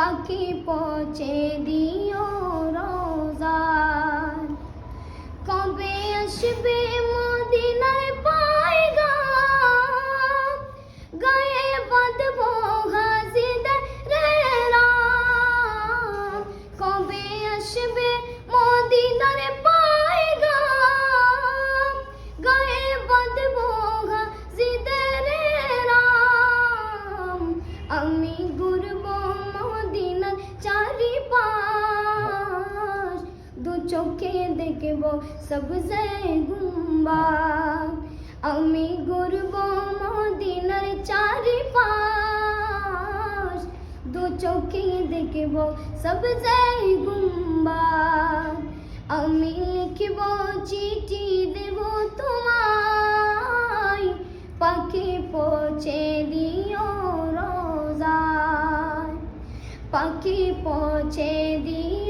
পাখি পৌঁছে দিও চোখে দেখব সবজে গুম্বাদ আমি ঘুরব মদিনার চারিপাশ। দু চোখে দেখব সবজে গুম্বাদ আমি লিখব চিঠি দেব তোমায়। পাখি পৌঁছে দিও রোজায়। পাখি পৌঁছে দিও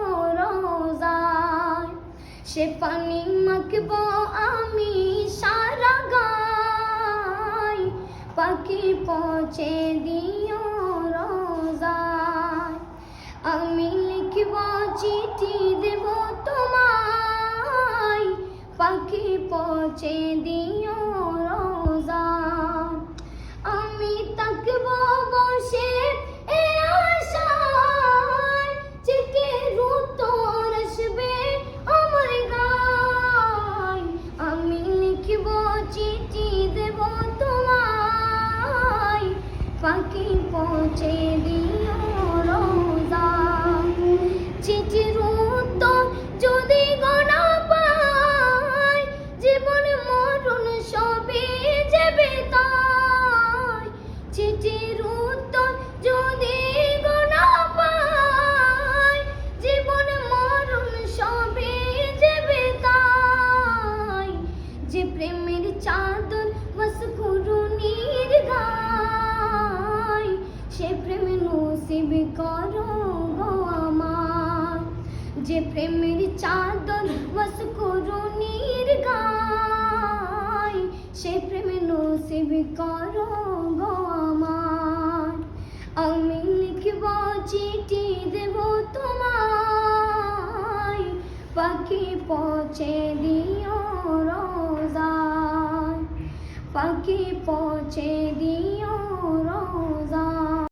রোজায় সে পানি মাখব আমি সারা গাই। পাখি পৌঁছে দিও রোজায়। আমি লিখব চিঠি দেব তোমায়। পাখি পৌঁছে দিও পাখি পৌঁছে দিও। যে প্রেমের চাদর বস করুণীর গায়, সে প্রেম নসিব করো গো আমার। আমি লিখব চিঠি দেব তোমায়, পাখি পৌঁছে দিও রোজায়। পাখি পৌঁছে দিও